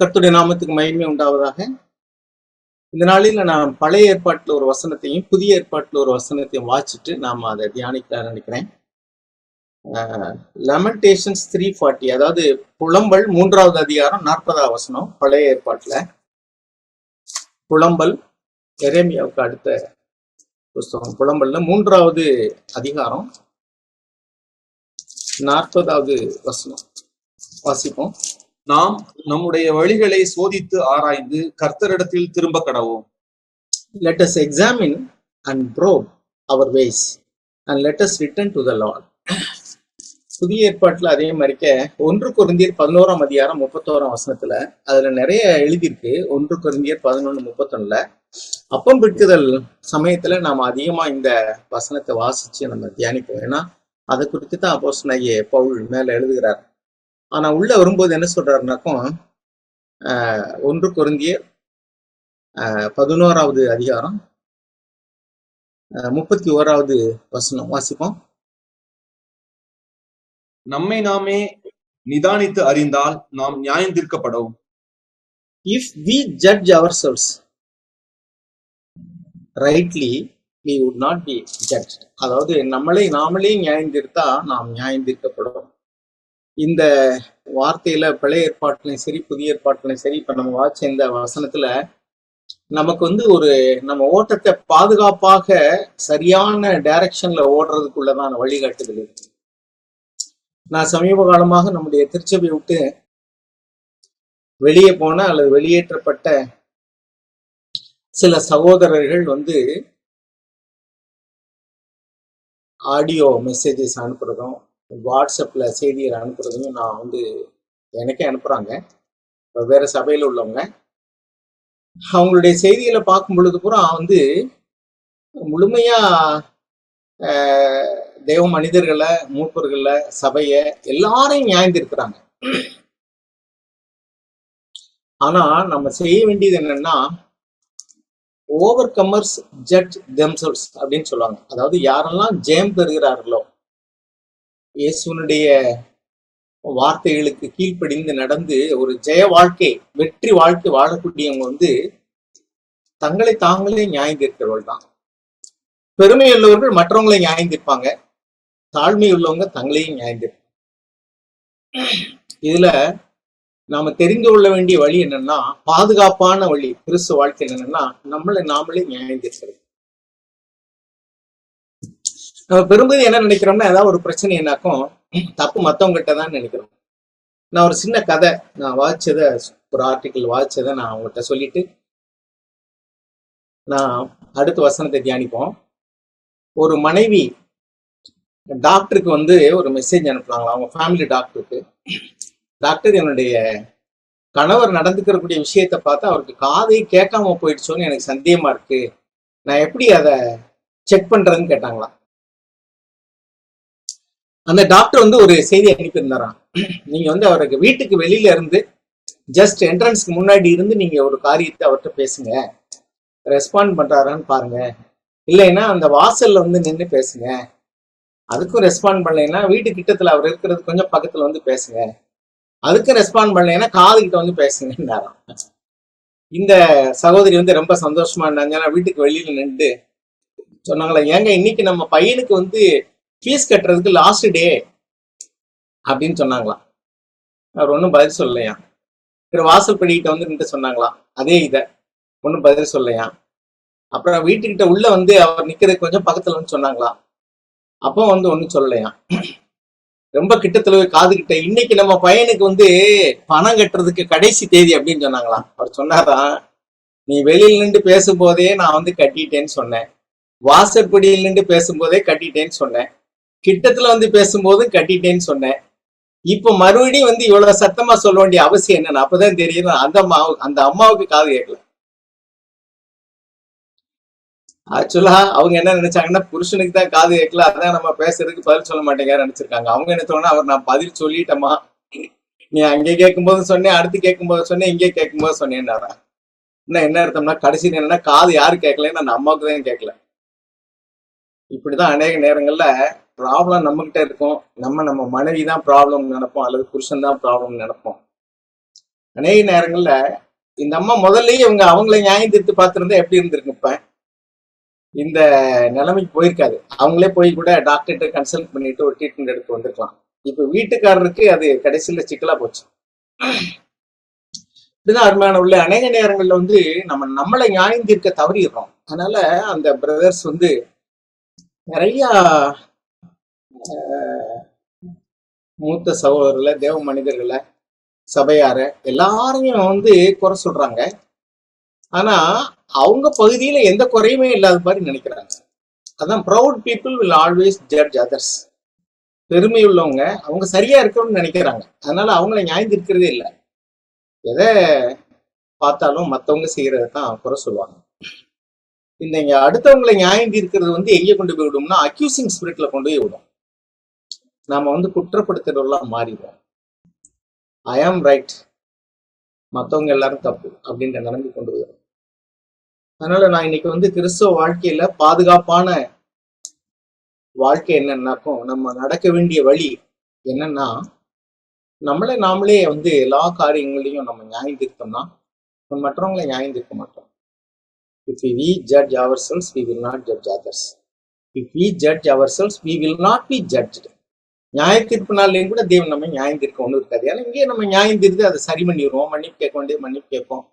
கர்த்துடைய நாமத்துக்கு மகிமை உண்டாவதாக. இந்த நாளில் நான் பழைய ஏற்பாட்டில் ஒரு வசனத்தையும் புதிய ஏற்பாட்டில் ஒரு வசனத்தையும் வாசிச்சுட்டு நாம் அதை தியானிக்கலாம் நினைக்கிறேன். லெமன்டேஷன்ஸ் த்ரீ ஃபார்ட்டி அதாவது புலம்பல் மூன்றாவது அதிகாரம் நாற்பதாவது வசனம் பழைய ஏற்பாட்டில். புலம்பல் எரேமியாவுக்கு அடுத்த புஸ்தகம். புலம்பல்ல மூன்றாவது அதிகாரம் நாற்பதாவது வசனம். வாசிப்போம். நாம் நம்முடைய வழிகளை சோதித்து ஆராய்ந்து கர்த்தரிடத்தில் திரும்ப கடவோம். Let us examine and probe our ways and let us return to the Lord புதிய ஏற்பாட்டுல அதே மாதிரிக்க ஒன்று குருந்தியர் பதினோராம் அதிகாரம் முப்பத்தோராம் வசனத்துல அதுல நிறைய எழுதியிருக்கு. ஒன்று குருந்தியர் பதினொன்று முப்பத்தொன்னுல அப்பம் பிடிக்குதல் சமயத்துல நாம அதிகமா இந்த வசனத்தை வாசிச்சு நம்ம தியானிப்போம். ஏன்னா அதை குறித்து தான் அப்போஸ் பவுல் மேல எழுதுகிறார். ஆனா உள்ள வரும்போது என்ன சொல்றாருனாக்கும் ஒன்று குருந்தியர் ஆஹ், பதினோராவது அதிகாரம் முப்பத்தி ஓராவது வசனம் வாசிப்போம். நம்மை நாமே நிதானித்து அறிந்தால் நாம் நியாயம் தீர்க்கப்படும். If we judge ourselves rightly we would not be judge அதாவது நம்மளை நாமளே நியாயந்திருத்தா நாம் நியாயந்திருக்கப்படும் இந்த வார்த்தையில பழைய ஏற்பாட்டிலையும் சரி புதிய ஏற்பாட்டிலையும் சரி இப்ப நம்ம வாட்ச இந்த வசனத்துல நமக்கு வந்து ஒரு நம்ம ஓட்டத்தை பாதுகாப்பாக சரியான டைரக்ஷன்ல ஓடுறதுக்குள்ளதான வழிகாட்டுதல் இருக்கு. நான் சமீப காலமாக நம்முடைய திருச்சபை விட்டு வெளியே போன அல்லது வெளியேற்றப்பட்ட சில சகோதரர்கள் வந்து ஆடியோ மெசேஜஸ் அனுப்புறதும் வாட்ஸ்அப்ல செய்தியை அனுப்புகிறதையும் நான் வந்து எனக்கே அனுப்புறாங்க. வேறு சபையில் உள்ளவங்க. அவங்களுடைய செய்திகளை பார்க்கும் பொழுது பூரா வந்து முழுமையா ஆஹ், மனிதர்களை மூப்பர்களை சபையை எல்லாரையும் நியாயந்திருக்கிறாங்க. ஆனா நம்ம செய்ய வேண்டியது என்னன்னா ஓவர் கமர்ஸ் ஜட்ஜ் தெம்செல்ஸ் அப்படின்னு சொல்லுவாங்க. அதாவது யாரெல்லாம் ஜெயம் பெறுகிறார்களோ இயேசுனுடைய வார்த்தைகளுக்கு கீழ்ப்படிந்து நடந்து ஒரு ஜெய வாழ்க்கை வெற்றி வாழ்க்கை வாழக்கூடியவங்க வந்து தங்களை தாங்களே நியாயந்திருக்கிறவர்கள் தான். பெருமை உள்ளவர்கள் மற்றவங்களை நியாயந்திருப்பாங்க. தாழ்மை உள்ளவங்க தங்களையும் நியாயந்திருப்பாங்க. இதுல நாம தெரிந்து கொள்ள வேண்டிய வழி என்னன்னா பாதுகாப்பான வழி கிறிஸ்து வாழ்க்கை என்னன்னா நம்மளை நாமளே நியாயந்திருக்கிறது. நம்ம பெரும்பகுதி என்ன நினைக்கிறோம்னா ஏதாவது ஒரு பிரச்சனை என்னாக்கும் தப்பு மற்றவங்ககிட்ட தான் நினைக்கிறோம். நான் ஒரு சின்ன கதை நான் வாசிச்சதை ஒரு ஆர்டிக்கிள் வாசிச்சதை நான் அவங்ககிட்ட சொல்லிட்டு நான் அடுத்த வசனத்தை தியானிப்போம். ஒரு மனைவி டாக்டருக்கு வந்து ஒரு மெசேஜ் அனுப்புனாங்களா அவங்க ஃபேமிலி டாக்டருக்கு டாக்டர் என்னுடைய கணவர் நடந்துக்கிறக்கூடிய விஷயத்தை பார்த்து அவருக்கு காதை கேட்காம போயிடுச்சோன்னு எனக்கு சந்தேகமா இருக்கு. நான் எப்படி அதை செக் பண்றதுன்னு கேட்டாங்களாம். அந்த டாக்டர் வந்து ஒரு செய்தி அனுப்பியிருந்தாராம். நீங்க வந்து அவருக்கு வீட்டுக்கு வெளியில இருந்து ஜஸ்ட் என்ட்ரன்ஸ்க்கு முன்னாடி இருந்து நீங்க ஒரு காரியத்தை அவர்கிட்ட பேசுங்க. ரெஸ்பாண்ட் பண்றாரான்னு பாருங்க. இல்லைன்னா அந்த வாசல்ல வந்து நின்று பேசுங்க. அதுக்கும் ரெஸ்பாண்ட் பண்ணலைன்னா வீட்டு கிட்டத்துல அவர் இருக்கிறது கொஞ்சம் பக்கத்துல வந்து பேசுங்க. அதுக்கும் ரெஸ்பாண்ட் பண்ணலைன்னா காது கிட்ட வந்து பேசுங்கன்னாராம். இந்த சகோதரி வந்து ரொம்ப சந்தோஷமா இருந்தாங்க. ஏன்னா வீட்டுக்கு வெளியில நின்று சொன்னாங்களா ஏங்க இன்னைக்கு நம்ம பையனுக்கு வந்து ஃபீஸ் கட்டுறதுக்கு லாஸ்ட் டே அப்படின்னு சொன்னாங்களாம். அவர் ஒன்றும் பதில் சொல்லலையா? திரு வாசல் படிக்கிட்ட வந்து நின்று சொன்னாங்களாம். அதே இதை. ஒன்றும் பதில் சொல்லலையா? அப்புறம் வீட்டுக்கிட்ட உள்ள வந்து அவர் நிற்கிறது கொஞ்சம் பக்கத்தில் வந்து சொன்னாங்களாம். அப்போ வந்து ஒன்றும் சொல்லலையா? ரொம்ப கிட்டத்துல காது கிட்ட இன்னைக்கு நம்ம பையனுக்கு வந்து பணம் கட்டுறதுக்கு கடைசி தேதி அப்படின்னு சொன்னாங்களாம். அவர் சொன்னாராம் நீ வெளியில நின்று பேசும்போதே நான் வந்து கட்டிட்டேன்னு சொன்னேன். வாசற்படியில் நின்று பேசும்போதே கட்டிட்டேன்னு சொன்னேன். கிட்டத்துல வந்து பேசும்போது கட்டிட்டேன்னு சொன்னேன். இப்ப மறுபடியும் வந்து இவ்வளவு சத்தமா சொல்ல வேண்டிய அவசியம் என்னன்னு அப்பதான் தெரியும் அந்த அம்மா அந்த அம்மாவுக்கு காது கேட்கல. ஆக்சுவலா அவங்க என்ன நினைச்சாங்கன்னா புருஷனுக்கு தான் காது கேட்கல அதான் நம்ம பேசுறதுக்கு பதில் சொல்ல மாட்டேங்கிறான்னு நினைச்சிருக்காங்க. அவங்க என்ன தோணுனா அவர் நான் பதில் சொல்லிட்டேமா நீ அங்கே கேட்கும்போது சொன்னேன் அடுத்து கேட்கும்போது சொன்னேன் இங்கே கேட்கும்போது சொன்னேன்னாரா என்ன என்ன அர்த்தம்னா கடைசி என்னன்னா காது யாரு கேட்கலன்னு அந்த அம்மாவுக்கு தான் கேட்கல. இப்படிதான் அநேக நேரங்கள்ல ப்ராப்ளம் நம்ம கிட்ட இருக்கும். நம்ம நம்ம மனைவி தான் ப்ராப்ளம் நினைப்போம். அல்லது புருஷன் தான் ப்ராப்ளம் நினைப்போம். அநேக நேரங்கள்ல இந்த அம்மா முதல்லயே இவங்க அவங்கள நியாயம் தீர்த்து பார்த்துருந்தா எப்படி இருந்திருக்குப்ப இந்த நிலைமைக்கு போயிருக்காது. அவங்களே போய் கூட டாக்டர்கிட்ட கன்சல்ட் பண்ணிட்டு ஒரு ட்ரீட்மெண்ட் எடுத்து வந்திருக்கலாம். இப்ப வீட்டுக்காரருக்கு அது கடைசியில சிக்கலா போச்சு. இப்படிதான் அருமையான உள்ள அநேக நேரங்கள்ல வந்து நம்ம நம்மளை நியாயம் தீர்க்க தவறிடுறோம். அதனால அந்த பிரதர்ஸ் வந்து நிறைய மூத்த சகோதரர்களை தேவ மனிதர்களை சபையார எல்லாரையும் வந்து குறை சொல்றாங்க. ஆனா அவங்க பகுதியில எந்த குறையுமே இல்லாத மாதிரி நினைக்கிறாங்க. அதான் proud people will always judge others பெருமை உள்ளவங்க அவங்க சரியா இருக்கணும்னு நினைக்கிறாங்க. அதனால அவங்கள நியாயம் இருக்கிறதே இல்லை. எதை பார்த்தாலும் மற்றவங்க செய்யறதை தான் குறை சொல்லுவாங்க. இந்த இங்கே அடுத்தவங்களை நியாயம் தீர்க்கிறது வந்து எங்கே கொண்டு போய் விடும்னா அக்யூசிங் ஸ்பிரிட்ல கொண்டு போய் விடும். நாம் வந்து குற்றப்படுத்துறதெல்லாம் மாறிடுவோம். ஐ ஆம் ரைட் மற்றவங்க எல்லாரும் தப்பு அப்படின்ற நிலைமை கொண்டு போயிடும் அதனால நான் இன்னைக்கு வந்து கிறிஸ்தவ வாழ்க்கையில பாதுகாப்பான வாழ்க்கை என்னன்னாக்கும் நம்ம நடக்க வேண்டிய வழி என்னன்னா நம்மளே நாமளே வந்து எல்லா காரியங்களையும் நம்ம நியாயம் தீர்த்தோம்னா நம்ம மற்றவங்களை நியாயம் தீர்க்க மாட்டோம். If we judge ourselves we will not judge others if we judge ourselves we will not be judged நியாய தீர்ப்புனாலையும் கூட தேவன் நம்ம நியாயம் தீர்க்க ஒன்றும் இருக்காது ஏன்னா இங்கேயே நம்ம நியாயம் தீர்த்து அதை சரி பண்ணிடுவோம். மன்னிப்பு கேட்க வேண்டிய மன்னிப்பு கேட்போம்.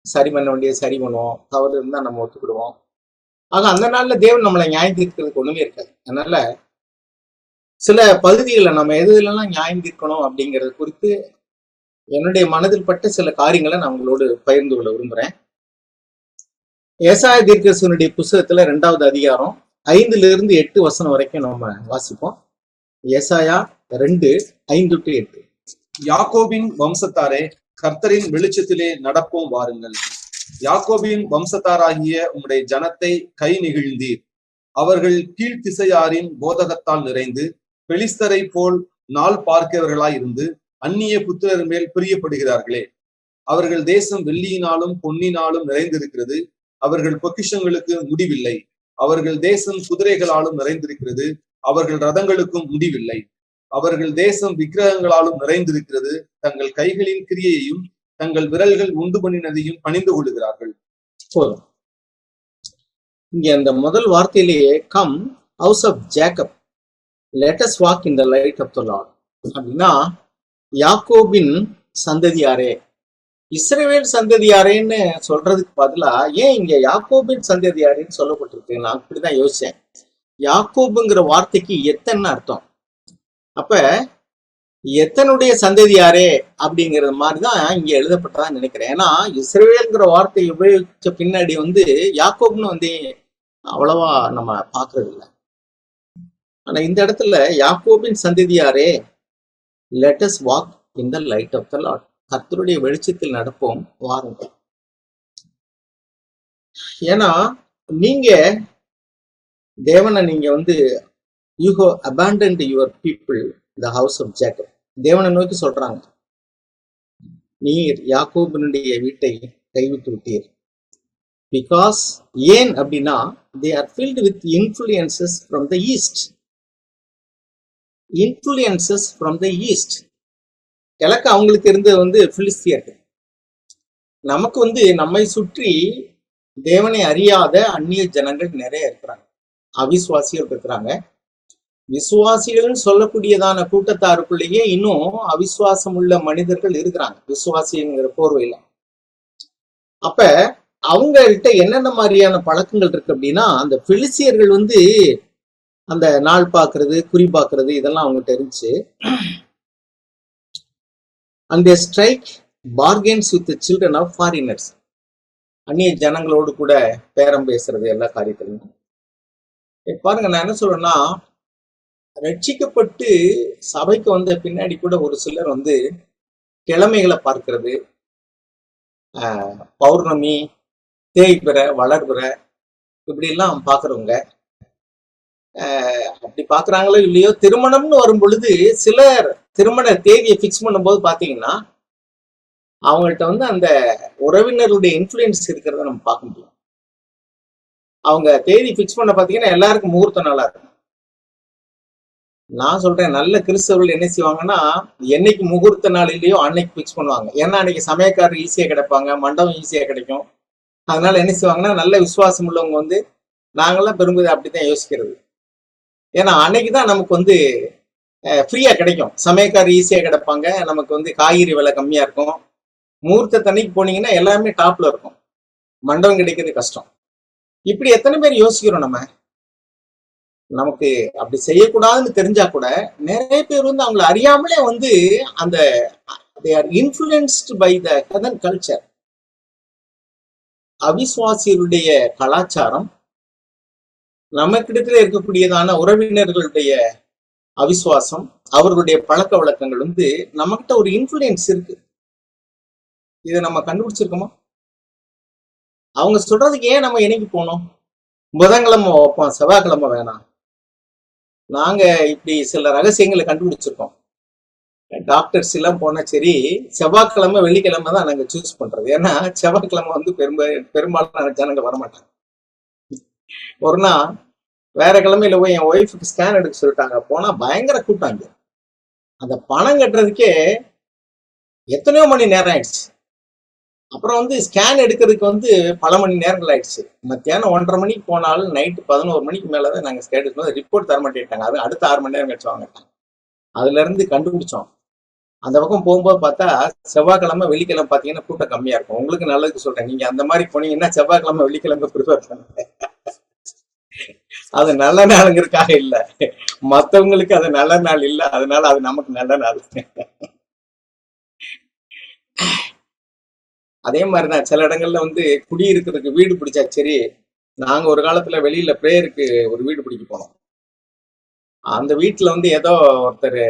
சரி பண்ண வேண்டிய சரி பண்ணுவோம். தவறு இருந்தால் நம்ம ஒத்துக்கிடுவோம். ஆக அந்த நாள்ல தேவன் நம்மளை நியாயம் தீர்க்கிறதுக்கு ஒண்ணுமே இருக்காது. அதனால சில பகுதிகளை நம்ம எது எதுலலாம் நியாயம் தீர்க்கணும் அப்படிங்கிறது குறித்து என்னுடைய மனதில் பட்ட சில காரியங்களை நான் உங்களோடு பகிர்ந்து கொள்ள விரும்புறேன். ஏசாய தீர்க்கசனுடைய புஸ்தகத்துல ரெண்டாவது அதிகாரம் ஐந்துல இருந்து எட்டு வசனம் வரைக்கும் நம்ம வாசிப்போம். ஏசாயா ரெண்டு ஐந்து டு எட்டு. யாக்கோபின் வம்சத்தாரே கர்த்தரின் வெளிச்சத்திலே நடப்போம் வாருங்கள். யாக்கோபின் வம்சத்தாராகிய உம்முடைய ஜனத்தை கை நிகழ்ந்தீர். அவர்கள் கீழ்த்திசையாரின் போதகத்தால் நிறைந்து பெலிஸ்தரை போல் நாள் பார்க்கிறவர்களாய் இருந்து அந்நிய புத்திரர் மேல் பிரியப்படுகிறார்களே. அவர்கள் தேசம் வெள்ளியினாலும் பொன்னினாலும் நிறைந்திருக்கிறது. அவர்கள் பொக்கிஷங்களுக்கு முடிவில்லை. அவர்கள் தேசம் குதிரைகளாலும் நிறைந்திருக்கிறது. அவர்கள் ரதங்களுக்கும் முடிவில்லை. அவர்கள் தேசம் விக்கிரகங்களாலும் நிறைந்திருக்கிறது. தங்கள் கைகளின் கிரியையையும் தங்கள் விரல்கள் உண்டு பண்ணினதையும் பணிந்து கொள்கிறார்கள் போதும். இங்க அந்த முதல் வார்த்தையிலேயே come house of Jacob let us walk in the light of the Lord அப்படின்னா யாக்கோபின் சந்ததியாரே. இஸ்ரேவேல் சந்ததியாரேன்னு சொல்றதுக்கு பதிலா ஏன் இங்க யாக்கோபின் சந்ததியாரேன்னு சொல்லப்பட்டிருக்கு நான் அப்படிதான் யோசிச்சேன். யாக்கோபுங்கிற வார்த்தைக்கு எத்தன்னு அர்த்தம். அப்ப எத்தனுடைய சந்ததியாரே அப்படிங்கிறது மாதிரி தான் இங்க எழுதப்பட்டதா நினைக்கிறேன். ஏன்னா இஸ்ரவேல்ங்கிற வார்த்தையை உபயோகிச்ச பின்னாடி வந்து யாக்கோப்னு வந்து அவ்வளவா நம்ம பார்க்கறது இல்லை. ஆனா இந்த இடத்துல யாக்கோபின் சந்ததியாரே let us walk in the light of the Lord கர்த்தருடைய வெளிச்சத்தில் நடப்போம் வாருங்கள். ஏன்னா நீங்க தேவனை நீங்க வந்து you have abandoned your people the house of Jacob தேவனை நோக்கி சொல்றாங்க நீர் யாக்கோபனுடைய வீட்டை கைவிட்டு விட்டீர். பிகாஸ் ஏன் அப்படின்னா they are filled with influences from the east influences from the east கிழக்கு அவங்களுக்கு இருந்தது வந்து பிலிஸ்தியர்கள். நமக்கு வந்து நம்மை சுற்றி தேவனை அறியாத அந்நிய ஜனங்கள் நிறைய இருக்கிறாங்க. அவிசுவாசிகள் இருக்கிறாங்க விசுவாசிகள் சொல்லக்கூடியதான கூட்டத்தாருக்குள்ளேயே இன்னும் அவிசுவாசம் உள்ள மனிதர்கள் இருக்கிறாங்க. விசுவாசிங்கிற போர்வையில. அப்ப அவங்கள்ட்ட என்னென்ன மாதிரியான பழக்கங்கள் இருக்கு அப்படின்னா அந்த பிலிசியர்கள் வந்து அந்த நாள் பார்க்கறது குறி பார்க்கறது இதெல்லாம் அவங்ககிட்ட இருந்துச்சு. அந்த strike bargains with children of foreigners அந்நிய ஜனங்களோடு கூட பேரம் பேசுறது எல்லா காரியத்திலும். பாருங்க நான் என்ன சொல்றேன்னா ரட்சிக்கப்பட்டு சபைக்கு வந்த பின்னாடி கூட ஒரு சிலர் வந்து கிழமைகளை பார்க்கிறது. ஆஹ், பௌர்ணமி தேய்பிற வளர்பிற இப்படி எல்லாம் ஆஹ், அப்படி பார்க்குறாங்களோ இல்லையோ திருமணம்னு வரும் பொழுது சிலர் திருமண தேதியை ஃபிக்ஸ் பண்ணும்போது பார்த்தீங்கன்னா அவங்கள்ட்ட வந்து அந்த உறவினருடைய இன்ஃப்ளூயன்ஸ் இருக்கிறத நம்ம பார்க்க முடியும். அவங்க தேதி ஃபிக்ஸ் பண்ண பார்த்தீங்கன்னா எல்லாருக்கும் முகூர்த்தம் நல்லா இருக்கும். நான் சொல்றேன் நல்ல கிறிஸ்தவர்கள் என்ன செய்வாங்கன்னா என்னைக்கு முகூர்த்த நாள் இல்லையோ அன்னைக்கு ஃபிக்ஸ் பண்ணுவாங்க. ஏன்னா அன்னைக்கு சமயக்காரர் ஈஸியாக கிடைப்பாங்க மண்டபம் ஈஸியாக கிடைக்கும். அதனால என்ன செய்வாங்கன்னா நல்ல விசுவாசம் உள்ளவங்க வந்து நாங்கெல்லாம் பெரும்புது அப்படித்தான் யோசிக்கிறது. ஏன்னா அன்னைக்கு தான் நமக்கு வந்து ஃப்ரீயாக கிடைக்கும். சமயக்காரர் ஈஸியாக கிடைப்பாங்க நமக்கு வந்து காய்கறி விலை கம்மியாக இருக்கும். முகூர்த்த தண்ணிக்கு போனீங்கன்னா எல்லாமே டாப்பில் இருக்கும். மண்டபம் கிடைக்கிறது கஷ்டம். இப்படி எத்தனை பேர் யோசிக்கிறோம் நம்ம? நமக்கு அப்படி செய்யக்கூடாதுன்னு தெரிஞ்சா கூட நிறைய பேர் வந்து அவங்கள அறியாமலே வந்து அந்த they are influenced by the heathen culture அவிசுவாசியருடைய கலாச்சாரம் நமக்கிடத்துல இருக்கக்கூடியதான உறவினர்களுடைய அவிசுவாசம் அவர்களுடைய பழக்க வழக்கங்கள் வந்து நம்மகிட்ட ஒரு இன்ஃபுளுயன்ஸ் இருக்கு. இதை நம்ம கண்டுபிடிச்சிருக்கோமா? அவங்க சொல்றதுக்கு ஏன் நம்ம இணைக்கு போனோம்? புதன்கிழமை வைப்போம் செவ்வாய்க்கிழமை வேணாம் நாங்க இப்படி சில ரகசியங்களை கண்டுபிடிச்சிருக்கோம். டாக்டர்ஸ் எல்லாம் போனா சரி செவ்வாய்க்கிழமை வெள்ளிக்கிழமை தான் நாங்க சூஸ் பண்றது. ஏன்னா செவ்வாய்க்கிழமை வந்து பெரும்ப பெரும்பாலான ஜனங்க வரமாட்டாங்க. ஒரு நாள் வேற கிழமையில போய் என் ஒய்ஃபுக்கு ஸ்கேன் எடுக்க சொல்லிட்டாங்க. போனா பயங்கர கூட்டாங்க அந்த பணம் கட்டுறதுக்கே எத்தனையோ மணி நேரம் ஆயிடுச்சு. அப்புறம் வந்து ஸ்கேன் எடுக்கிறதுக்கு வந்து பல மணி நேரங்கள் ஆயிடுச்சு. மத்தியானம் ஒன்றரை மணிக்கு போனாலும் நைட்டு பதினோரு மணிக்கு மேலதான் நாங்கள் ஸ்கேன் எடுக்கும்போது ரிப்போர்ட் தர மாட்டேட்டாங்க அது அடுத்த ஆறு மணி நேரம் கழிச்சு வாங்க அதுல இருந்து கண்டுபிடிச்சோம். அந்த பக்கம் போகும்போது பார்த்தா செவ்வாய்க்கிழமை வெள்ளிக்கிழமை பார்த்தீங்கன்னா கூட்டம் கம்மியா இருக்கும். உங்களுக்கு நல்லதுக்கு சொல்றேன். நீங்க அந்த மாதிரி போனீங்கன்னா செவ்வாய்க்கிழமை வெள்ளிக்கிழமை ப்ரிஃபர் பண்ணுங்க அது நல்ல நாளுங்கிறதுக்காக இல்ல. மத்தவங்களுக்கு அது நல்ல நாள் இல்லை. அதனால அது நமக்கு நல்ல நாள். அதே மாதிரிதான் சில இடங்கள்ல வந்து குடியிருக்கிறதுக்கு வீடு பிடிச்சா சரி நாங்க ஒரு காலத்துல வெளியில பிரேயருக்கு ஒரு வீடு பிடிக்க போனோம். அந்த வீட்டுல வந்து ஏதோ ஒருத்தர்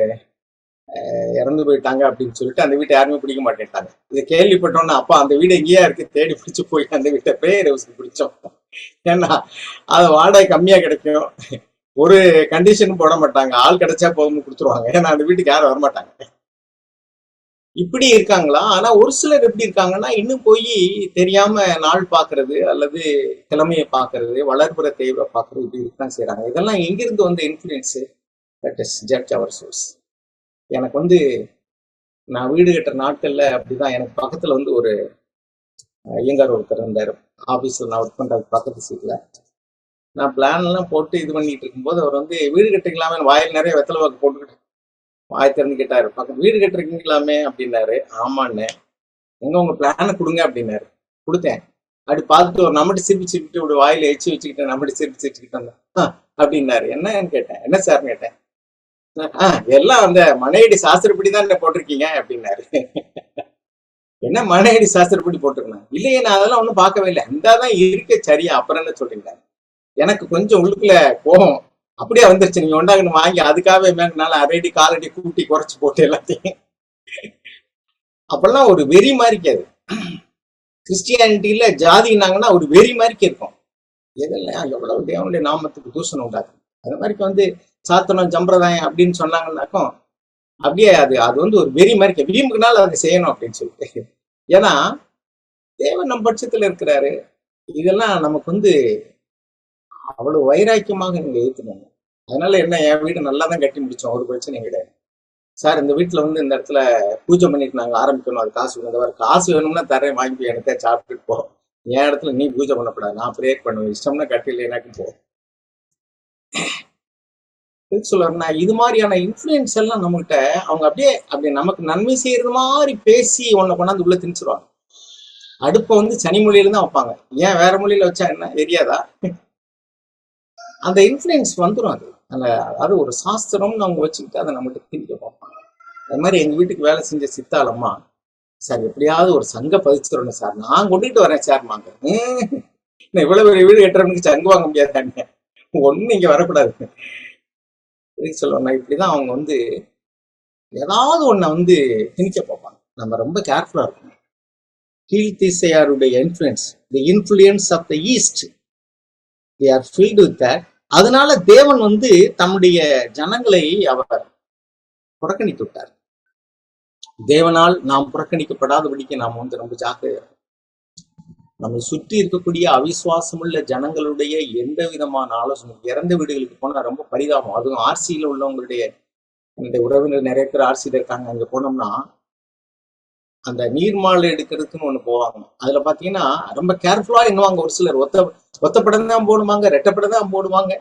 இறந்து போயிட்டாங்க அப்படின்னு சொல்லிட்டு அந்த வீட்டை யாருமே பிடிக்க மாட்டேன்ட்டாங்க. இதை கேள்விப்பட்டோன்னா அப்பா அந்த வீடு எங்கேயா இருக்கு? தேடி பிடிச்சு போய் அந்த வீட்டை பிரேயர் ஹவுஸ்க்கு பிடிச்சோம். ஏன்னா அது வாடகை கம்மியா கிடைக்கும். ஒரு கண்டிஷன் போட மாட்டாங்க. ஆள் கிடைச்சா போதும்னு கொடுத்துருவாங்க. ஏன்னா அந்த வீட்டுக்கு யாரும் வரமாட்டாங்க. இப்படி இருக்காங்களா? ஆனா ஒரு சிலர் எப்படி இருக்காங்கன்னா இன்னும் போய் தெரியாம நாள் பாக்குறது அல்லது கிழமையை பாக்குறது வளர்ப்புற தேவை பாக்குறது இப்படி இருக்கதான் செய்யறாங்க இதெல்லாம் எங்கிருந்து வந்த influence that is judge our source எனக்கு வந்து நான் வீடு கட்டுற நாட்கள்ல அப்படிதான். எனக்கு பக்கத்துல வந்து ஒரு ஐயங்கார் ஒருத்தர் இருந்தார். ஆபீஸ்ல நான் ஒர்க் பண்றது பக்கத்து சீட்ல நான் பிளான் எல்லாம் போட்டு இது பண்ணிட்டு இருக்கும்போது அவர் வந்து வீடு கட்டிக்கலாமே வாயில் நிறைய வெத்தலை வாக்கு போட்டுக்கிட்டு வாய் திறந்து கேட்டாரு பக்கம் வீடு கட்டிருக்கீங்களாமே? அப்படின்னாரு. ஆமான்னு எங்க உங்க பிளானை கொடுங்க அப்படின்னாரு. கொடுத்தேன். அப்படி பார்த்துட்டு ஒரு நம்மட்டு சிரிச்சுக்கிட்டு இப்படி வாயில எச்சு வச்சுக்கிட்டேன் நம்மட்டு சிரிப்பு வச்சுக்கிட்டு வந்தேன். அப்படின்னாரு. என்னன்னு கேட்டேன். என்ன சார்னு கேட்டேன்? ஆஹ் எல்லாம் அந்த மனையடி சாஸ்திரப்படி தான் போட்டிருக்கீங்க? அப்படின்னாரு. என்ன மனையடி சாஸ்திரப்படி போட்டிருக்கேன் இல்லையே நான் அதெல்லாம் ஒன்றும் பார்க்கவே இல்லை. இந்தாதான் இருக்க சரியா? அப்புறம் என்ன சொல்றீங்க? எனக்கு கொஞ்சம் உள்ளுக்குள்ள கோபம். அப்படியே வந்துருச்சு. நீங்க ஒண்டாங்கன்னு வாங்கி அதுக்காகவே மேங்கனால அரடி காலடி கூட்டி குறைச்சு போட்டு எல்லாத்தையும். அப்பெல்லாம் ஒரு வெறி மாதிரிக்கு அது கிறிஸ்டியானிட்டியில ஜாதினாங்கன்னா ஒரு வெறி மாதிரிக்கு இருக்கும் எதெல்லாம் எவ்வளவு தேவனுடைய நாமத்துக்கு தூசணம் உண்டாது அது மாதிரிக்கு வந்து சாத்தனம் சம்பிரதாயம் அப்படின்னு சொன்னாங்கன்னாக்கும் அப்படியே அது அது வந்து ஒரு வெறி மாதிரி வீம்புக்குனால அதை செய்யணும் அப்படின்னு சொல்லிட்டு. ஏன்னா தேவன் நம்ம பட்சத்துல இருக்கிறாரு. இதெல்லாம் நமக்கு வந்து அவ்வளவு வைராக்கியமாக நீங்க ஏத்துக்கணும் அதனால என்ன என் வீடு நல்லா தான் கட்டி முடிச்சோம். ஒரு பிரச்சனையும் கிடையாது. சார் இந்த வீட்டுல வந்து இந்த இடத்துல பூஜை பண்ணிட்டு நாங்க ஆரம்பிக்கணும். அது காசு வேணும். காசு வேணும்னா தரேன். வாங்கி எனக்கு சாப்பிட்டுட்டு போ. என் இடத்துல நீ பூஜை பண்ணக்கூடாது. நான் ப்ரேயர் பண்ணுவேன். இஷ்டம்னா கட்டில எனக்கு போ. எதுக்கு சொல்றேன்னா இது மாதிரியான இன்ஃப்ளூயன்ஸ் எல்லாம் நம்மகிட்ட அவங்க அப்படியே அப்படி நமக்கு நன்மை செய்யறது மாதிரி பேசி ஒன்ன கொண்டாந்து உள்ள திணிச்சிருவாங்க. அடுப்பை வந்து சனி மொழியில தான் வைப்பாங்க. ஏன் வேற மொழியில வச்சா என்ன? தெரியாதா? அந்த இன்ஃப்ளூயன்ஸ் வந்துடும் அது. அந்த அதாவது ஒரு சாஸ்திரம்னு அவங்க வச்சுக்கிட்டு அதை நம்மகிட்ட திணிக்க பார்ப்பாங்க. அது மாதிரி எங்கள் வீட்டுக்கு வேலை செஞ்ச சித்தாளம்மா சார் எப்படியாவது ஒரு சங்க பதிச்சிடணும் சார். நான் கொண்டுட்டு வரேன் சார் வாங்க. நான் இவ்வளவு பெரிய வீடு கட்டுறவனுக்கு சங்கு வாங்க முடியாதாங்க ஒன்றும் இங்கே வரக்கூடாது. எதுக்கு சொல்லுவேன்னா இப்படிதான் அவங்க வந்து ஏதாவது ஒன்றை வந்து திணிக்க பார்ப்பாங்க. நம்ம ரொம்ப கேர்ஃபுல்லா இருக்கணும். கீழ்த்திசையாருடைய influence the influence of the east they are filled with that அதனால தேவன் வந்து தம்முடைய ஜனங்களை அவர் புறக்கணித்து விட்டார் தேவனால் நாம் புறக்கணிக்கப்படாதபடிக்கு நாம் வந்து ரொம்ப ஜாக்கிரதை நம்மை சுற்றி இருக்கக்கூடிய அவிசுவாசமுள்ள ஜனங்களுடைய எந்த விதமான ஆலோசனை இறந்த வீடுகளுக்கு போனா ரொம்ப பரிதாபம். அதுவும் ஆர்சியில உள்ளவங்களுடைய என்னுடைய உறவினர் நிறைய பேர் ஆர்சியில் இருக்காங்க. அங்க போனோம்னா அந்த நீர்மாலை எடுக்கிறதுக்குன்னு ஒண்ணு போவாங்க. அதுல பாத்தீங்கன்னா ரொம்ப கேர்ஃபுல்லா எண்ணுவாங்க. ஒரு சிலர் ஒத்த ஒத்தப்படம் தான் போடுவாங்க ரெட்டப்படம் தான் போடுவாங்க.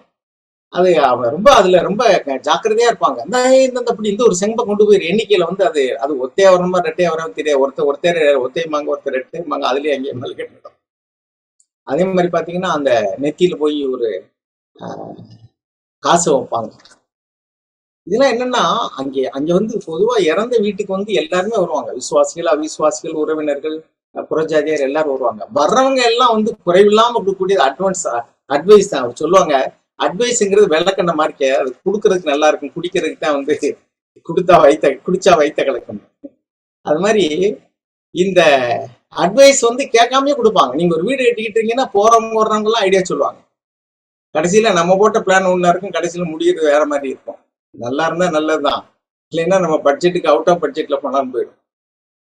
அது அவங்க ரொம்ப அதுல ரொம்ப ஜாக்கிரதையா இருப்பாங்க. இந்த இந்த அப்படி இந்த ஒரு செம்பை கொண்டு போய் எண்ணிக்கையில வந்து அது அது ஒத்தையா வரணுமா ரெட்டையா வரணும் தெரியாது. ஒருத்தர் ஒருத்தர் ஒத்தையமாங்க ஒருத்தர் ரெட்டையமாங்க அதுலயே அங்கேயே மேலே அதே மாதிரி பாத்தீங்கன்னா அந்த நெத்தியில போய் ஒரு காசு வைப்பாங்க. இதெல்லாம் என்னன்னா அங்கே அங்க வந்து பொதுவா இறந்த வீட்டுக்கு வந்து எல்லாருமே வருவாங்க. விசுவாசிகள் அவிசுவாசிகள் உறவினர்கள் புறஜாதியார் எல்லாரும் வருவாங்க. வர்றவங்க எல்லாம் வந்து குறைவில்லாம கொடுக்கக்கூடிய அட்வான்ஸ் அட்வைஸ் தான். சொல்லுவாங்க அட்வைஸ்ங்கிறது வெள்ளக்கண்ண மாதிரி அது கொடுக்கறதுக்கு நல்லா இருக்கும். குடிக்கிறதுக்கு தான் வந்து கொடுத்தா வைத்த குடிச்சா வைத்த கலக்கம். அது மாதிரி இந்த அட்வைஸ் வந்து கேட்காமயே கொடுப்பாங்க. நீங்க ஒரு வீடு கட்டிக்கிட்டீங்கன்னா போறவங்க வர்றவங்க எல்லாம் ஐடியா சொல்லுவாங்க. கடைசியில நம்ம போட்ட பிளான் ஒண்ணா இருக்கும். கடைசியில முடியுறது வேற மாதிரி இருக்கும். நல்லா இருந்தா நல்லதுதான். இல்லைன்னா நம்ம பட்ஜெட்டுக்கு அவுட் ஆஃப் பட்ஜெட்ல பணம் போயிடும்.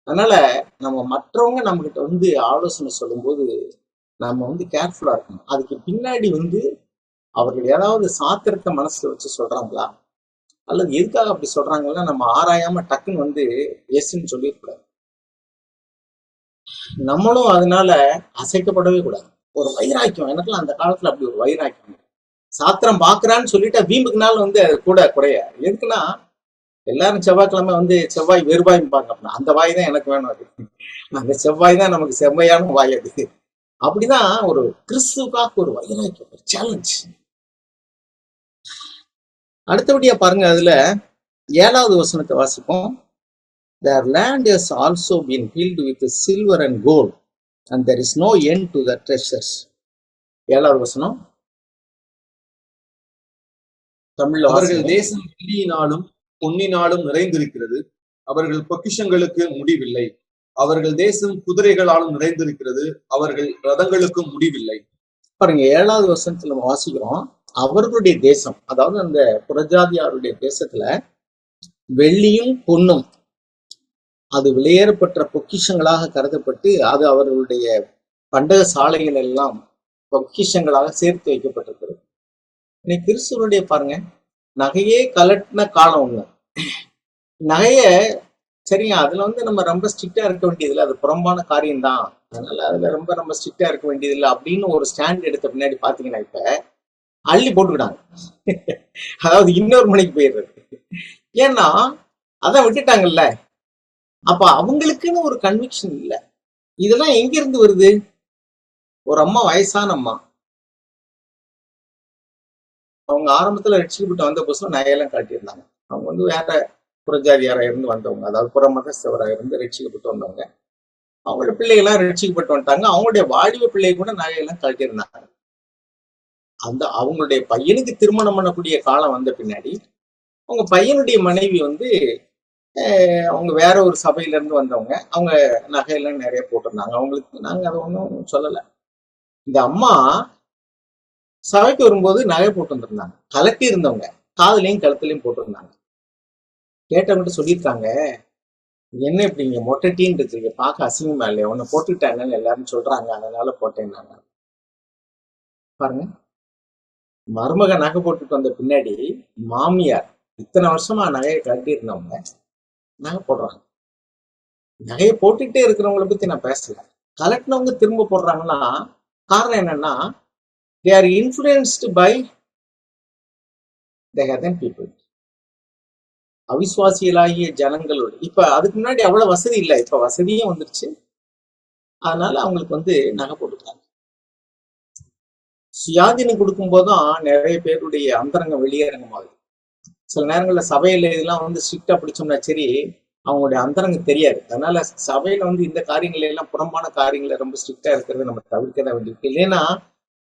அதனால நம்ம மற்றவங்க நம்ம கிட்ட வந்து ஆலோசனை சொல்லும்போது நம்ம வந்து கேர்ஃபுல்லா இருக்கணும். அதுக்கு பின்னாடி வந்து அவர்கள் ஏதாவது சாத்திரத்தை மனசுல வச்சு சொல்றாங்களா? அல்லது எதுக்காக அப்படி சொல்றாங்கன்னா நம்ம ஆராயாம டக்குன்னு வந்து எஸ்ன்னு சொல்லிடக்கூடாது நம்மளும் அதனால அசைக்கப்படவே கூடாது. ஒரு வைராக்கியம் எனக்குலாம் அந்த காலத்துல அப்படி ஒரு வைராக்கியம். சாத்திரம் பாக்குறான்னு சொல்லிட்டா வீம்புக்குனால வந்து அது கூட குறைய. எதுக்குன்னா எல்லாரும் செவ்வாய்க்கிழமை வந்து செவ்வாய் வெறுவாய்ப்பாங்க அப்படின்னா அந்த வாய் தான் எனக்கு வேணும் அது. அந்த செவ்வாய் தான் நமக்கு செவ்வையான வாய் அது. அப்படிதான் ஒரு கிறிஸ்துவுக்காக ஒரு வைராக்கியம் ஒரு சேலஞ்ச் அடுத்தபடியா பாருங்க அதுல ஏழாவது வசனத்தை வாசிப்போம். Their land is also been filled with silver and gold and there is no end to the treasures ஏழாவது வசனம். தமிழ்ல அவர்கள். தேசம் வெள்ளியினாலும் பொன்னினாலும் நிறைந்திருக்கிறது. அவர்கள் பொக்கிஷங்களுக்கு முடிவில்லை. அவர்கள் தேசம் குதிரைகளாலும் நிறைந்திருக்கிறது. அவர்கள் ரதங்களுக்கும் முடிவில்லை. பாருங்க ஏழாவது வசனத்துல நம்ம வாசிக்கிறோம். அவர்களுடைய தேசம் அதாவது அந்த புறஜாதியாருடைய தேசத்துல வெள்ளியும் பொன்னும் அது வெளியேறப்பட்ட பொக்கிஷங்களாக கருதப்பட்டு அது அவர்களுடைய பண்டக சாலைகள் எல்லாம் பொக்கிஷங்களாக சேர்த்து வைக்கப்பட்டிருக்கிறது. இன்னைக்கு கிறிஸ்துவனுடைய பாருங்க. நகையே கலட்டின காலம் ஒண்ணு. நகைய சரியா அதுல வந்து நம்ம ரொம்ப ஸ்ட்ரிக்டா இருக்க வேண்டியதில்லை அது புறம்பான காரியம்தான். அதனால அதுல ரொம்ப ரொம்ப ஸ்ட்ரிக்டா இருக்க வேண்டியதில்லை அப்படின்னு ஒரு ஸ்டாண்ட் எடுத்த பின்னாடி பாத்தீங்கன்னா இப்ப அள்ளி போட்டுக்கிட்டாங்க. அதாவது இன்னொரு மணிக்கு போயிடுறது. ஏன்னா அதான் விட்டுட்டாங்கல்ல. அப்ப அவங்களுக்குன்னு ஒரு கன்விக்ஷன் இல்ல. இதெல்லாம் எங்க இருந்து வருது? ஒரு அம்மா வயசான அம்மா. அவங்க ஆரம்பத்துல ரட்சிக்கப்பட்டு வந்த புதுசுல நகையெல்லாம் காட்டியிருந்தாங்க அவங்க வந்து வேற புறஜாதியாரா இருந்து வந்தவங்க அதாவது புற மதஸ்தவராக இருந்து ரட்சிக்கப்பட்டு வந்தவங்க. அவங்களோட பிள்ளைகள்லாம் ரட்சிக்கப்பட்டு வந்துட்டாங்க. அவங்களுடைய வாலிப பிள்ளை கூட நகையெல்லாம் காட்டியிருந்தாங்க அந்த அவங்களுடைய பையனுக்கு திருமணம் பண்ணக்கூடிய காலம் வந்த பின்னாடி அவங்க பையனுடைய மனைவி வந்து அஹ், அவங்க வேற ஒரு சபையில இருந்து வந்தவங்க. அவங்க நகையெல்லாம் நிறைய போட்டிருந்தாங்க. அவங்களுக்கு நாங்க அதை ஒன்றும் சொல்லலை. இந்த அம்மா சபைக்கு வரும்போது நகை போட்டு வந்திருந்தாங்க கலட்டி இருந்தவங்க. காதுலயும் கழுத்துலயும் போட்டிருந்தாங்க. கேட்டவங்கிட்ட சொல்லியிருக்காங்க என்ன இப்படி நீங்க மொட்டட்டின்னு இருக்கீங்க பார்க்க அசிங்கமா இல்லையா. உன்னை போட்டுட்டாங்கன்னு எல்லாரும் சொல்றாங்க. அதனால போட்டேன்னாங்க பாருங்க. மருமக நகை போட்டுட்டு வந்த பின்னாடி மாமியார் இத்தனை வருஷமா நகையை கட்டி இருந்தவங்க நகை போடுறாங்க. நகையை போட்டுட்டே இருக்கிறவங்களை பத்தி நான் பேசல. கலட்டினவங்க திரும்ப போடுறாங்கன்னா காரணம் என்னன்னா They are influenced by the heathen people அவிஸ்வாசிகளாகிய ஜனங்களோட. இப்ப அதுக்கு முன்னாடி அவ்வளவு வசதி இல்லை. இப்ப வசதியும் வந்துருச்சு. அதனால அவங்களுக்கு வந்து நகை போட்டுக்கிறாங்க சுயாதீனம் கொடுக்கும் போதும் நிறைய பேருடைய அந்தரங்கம் வெளியேறங்கமாகுது சில நேரங்கள்ல சபையில இதெல்லாம் வந்து ஸ்ட்ரிக்டா பிடிச்சோம்னா சரி அவங்களுடைய அந்தரங்கம் தெரியாது. அதனால சபையில வந்து இந்த காரியங்கள் எல்லாம் புறம்பான காரியங்களை ரொம்ப ஸ்ட்ரிக்டா இருக்கிறத நம்ம தவிர்க்க தான் வேண்டியிருக்கு. இல்லைன்னா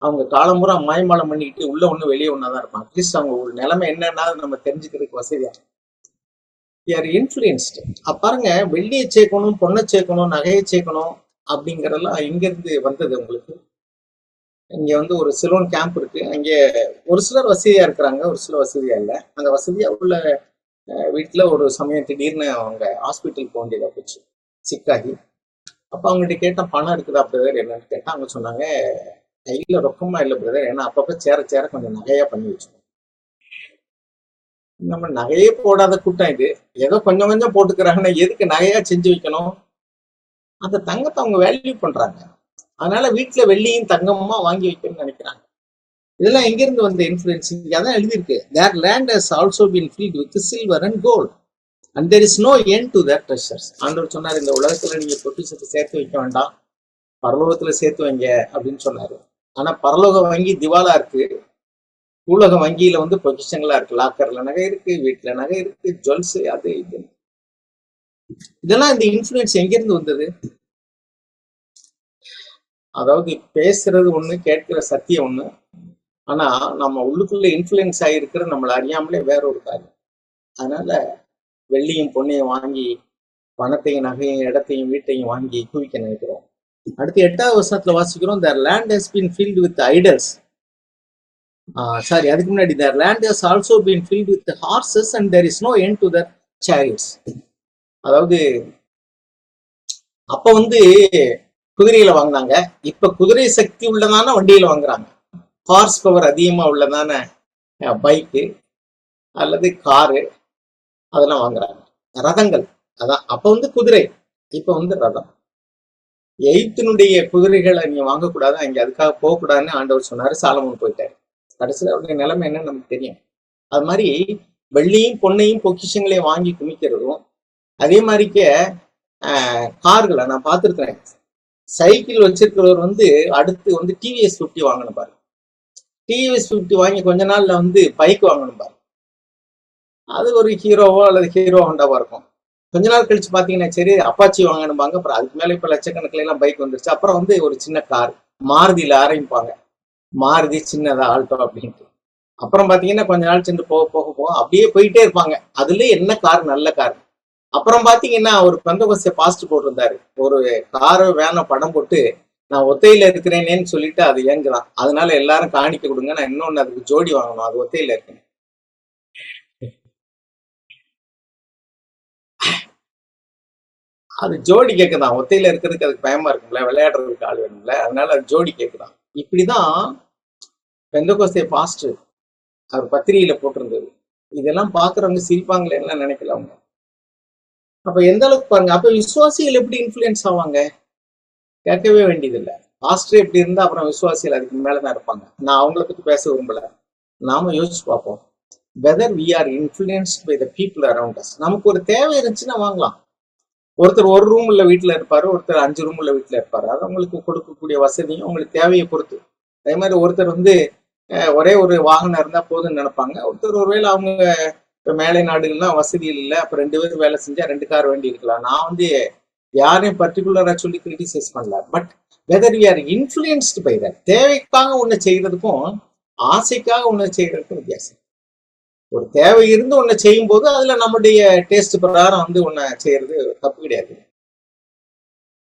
அவங்க காலம்புறா மாயமாலம் பண்ணிக்கிட்டு உள்ள ஒண்ணு வெளியே ஒன்னாதான் இருப்பாங்க. அட்லீஸ்ட் அவங்க ஒரு நிலைமை என்னன்னா நம்ம தெரிஞ்சுக்கிறதுக்கு வசதியா ஆர் இன்ஃபுளுன்ஸ்டு பாருங்க வெள்ளியை சேர்க்கணும் பொண்ணை சேர்க்கணும் நகையை சேர்க்கணும் அப்படிங்கறதெல்லாம் இங்கிருந்து வந்தது உங்களுக்கு. இங்க வந்து ஒரு சிலோன் கேம்ப் இருக்கு. அங்கே ஒரு சிலர் வசதியா இருக்கிறாங்க ஒரு சிலர் வசதியா இல்லை. அந்த வசதியா உள்ள வீட்டில் வீட்டுல ஒரு சமயம் திடீர்னு அவங்க ஹாஸ்பிட்டல் போக வேண்டியதா போச்சு. சிக்காகி அப்போ அவங்ககிட்ட கேட்டால் பணம் இருக்குதா பிரதர் என்னன்னு கேட்டால் அவங்க சொன்னாங்க கையில ரொக்கமா இல்லை பிரதர் ஏன்னா அப்பப்ப சேர சேர கொஞ்சம் நகையா பண்ணி வச்சுக்கோம் நம்ம நகையே போடாத கூட்டம் இது. ஏதோ கொஞ்சம் கொஞ்சம் போட்டுக்கிறாங்கன்னா எதுக்கு நகையா செஞ்சு வைக்கணும்? அந்த தங்கத்தை அவங்க வேல்யூ பண்றாங்க. அதனால வீட்டுல வெள்ளியும் தங்கமுமா வாங்கி வைக்கணும்னு நினைக்கிறாங்க. இதெல்லாம் எங்கிருந்து வந்த இன்ஃபுளுன்ஸ் இங்க அதான் எழுதியிருக்கு. Their land has also been filled with silver and gold and there is no end to their treasures ஆண்டவர் சொன்னார் இந்த உலகத்துல நீங்க பொக்கிஷத்தை சேர்த்து வைக்க வேண்டாம். பரலோகத்துல சேர்த்து வைங்க அப்படின்னு சொன்னாரு. ஆனா பரலோக வங்கி திவாலா இருக்கு. பூலக வங்கியில வந்து பொக்கிஷங்களா இருக்கு. லாக்கர்ல நகை இருக்கு வீட்டுல நகை இருக்கு ஜுவல்ஸ் அது இது. இதெல்லாம் இந்த இன்ஃபுளுன்ஸ் எங்கிருந்து வந்தது? அதாவது பேசுறது ஒண்ணு கேட்கிற சத்தியம் ஒண்ணு. ஆனா நம்ம உள்ளுக்குள்ள இன்ஃபுளுன்ஸ் ஆகிருக்கிற நம்மள அறியாமலே வேற ஒரு காரியம். அதனால வெள்ளியும் பொண்ணையும் வாங்கி பணத்தையும் நகையும் இடத்தையும் வீட்டையும் வாங்கி குவிக்க நினைக்கிறோம். அடுத்து எட்டாவது வருஷத்துல வாசிக்கிறோம் their land has been filled with idols sorry அதுக்கு முன்னாடி their land has also been filled with horses and there is no end to their chariots. அதாவது அப்ப வந்து குதிரையில வாங்கினாங்க. இப்ப குதிரை சக்தி உள்ளதான வண்டியில வாங்குறாங்க. ஹார்ஸ் பவர் அதிகமா உள்ளதான பைக்கு அல்லது காரு அதெல்லாம் வாங்குறாங்க. ரதங்கள் அதான் அப்ப வந்து குதிரை இப்ப வந்து ரதம். எயித்தினுடைய குதிரைகளை நீங்க வாங்கக்கூடாது அங்க அதுக்காக போகக்கூடாதுன்னு ஆண்டவர் சொன்னாரு சாலமோன் போயிட்டாரு. கடைசியில் அவருடைய நிலைமை என்னன்னு நமக்கு தெரியும். அது மாதிரி வெள்ளியும் பொன்னையும் பொக்கிஷங்களையும் வாங்கி குமிக்கிறதும் அதே மாதிரிக்க கார்களை நான் பார்த்துருக்கிறேன். சைக்கிள் வச்சிருக்கிறவர் வந்து அடுத்து வந்து டிவிஎஸ் ஃபிஃப்டி வாங்கணும் பாரு. டிவிஎஸ் ஃபிஃப்டி வாங்கி கொஞ்ச நாள்ல வந்து பைக் வாங்கணும் பாரு. அது ஒரு ஹீரோவோ அல்லது ஹீரோ ஹோண்டாவோ இருக்கும். கொஞ்ச நாள் கழிச்சு பாத்தீங்கன்னா சரி அப்பாச்சி வாங்கணும்பாங்க. அப்புறம் அதுக்கு மேல இப்ப லட்சக்கணக்கில் எல்லாம் பைக் வந்துருச்சு. அப்புறம் வந்து ஒரு சின்ன கார் மாருதியில ஆரம்பிப்பாங்க. மாருதி சின்னதா ஆல்டோ அப்படின்ட்டு. அப்புறம் பாத்தீங்கன்னா கொஞ்ச நாள் சென்று போக போக போக அப்படியே போயிட்டே இருப்பாங்க. அதுல என்ன கார் நல்ல கார் அப்புறம் பாத்தீங்கன்னா ஒரு பந்தோபஸ்த பாஸ்ட் போட்டிருந்தாரு. ஒரு காரு வேனோ படம் போட்டு நான் ஒத்தையில இருக்கிறேனேன்னு சொல்லிட்டு அது இயங்குதான். அதனால எல்லாரும் காணிக்க கொடுங்க. நான் இன்னொன்னு அதுக்கு ஜோடி வாங்கணும். அது ஒத்தையில இருக்கேன். அது ஜோடி கேட்குதான் ஒத்தையில இருக்கிறதுக்கு அதுக்கு பயமா இருக்கும்ல? விளையாடுறதுக்கு ஆள் வேணும்ல? அதனால அது ஜோடி கேட்குதான் இப்படிதான் பெந்தகோஸ்தே பாஸ்ட் அவர் பத்திரிகையில போட்டிருந்தது. இதெல்லாம் பாக்குறவங்க சிரிப்பாங்களேன்னு நினைக்கல அவங்க. அப்ப எந்த அளவுக்கு பாருங்க அப்ப விசுவாசிகள் எப்படி இன்ஃபுளுயன்ஸ் ஆவாங்க? கேட்கவே வேண்டியதில்லை. பாஸ்டர் எப்படி இருந்தா அப்புறம் விசுவாசிகள் அதுக்கு மேலதான் இருப்பாங்க. நான் அவங்கள பத்தி பேச விரும்பல. நாம யோசிச்சு பார்ப்போம். Whether we are influenced by the people around us நமக்கு ஒரு தேவை இருந்துச்சுன்னா வாங்கலாம். ஒருத்தர் ஒரு ரூம் உள்ள வீட்டில் இருப்பார் ஒருத்தர் அஞ்சு ரூம் உள்ள வீட்டில் இருப்பார். அது அவங்களுக்கு கொடுக்கக்கூடிய வசதியும் அவங்களுக்கு தேவையை பொறுத்து. அதே மாதிரி ஒருத்தர் வந்து ஒரே ஒரு வாகனம் இருந்தால் போதும்னு நினைப்பாங்க. ஒருத்தர் ஒருவேளை அவங்க இப்போ மேலை நாடுகள்லாம் வசதி இல்லை அப்போ ரெண்டு பேரும் வேலை செஞ்சால் ரெண்டு கார் வேண்டி இருக்கலாம் நான் வந்து யாரையும் பர்டிகுலராக சொல்லி கிரிட்டிசைஸ் பண்ணல. But whether we are influenced by that தேவைக்காக ஒன்று செய்கிறதுக்கும் ஆசைக்காக ஒன்று செய்கிறதுக்கும் வித்தியாசம். ஒரு தேவை இருந்து ஒண்ணு செய்யும் போது அதுல நம்முடைய டேஸ்ட் பிரகாரம் வந்து ஒண்ணு செய்யறது தப்பு கிடையாது.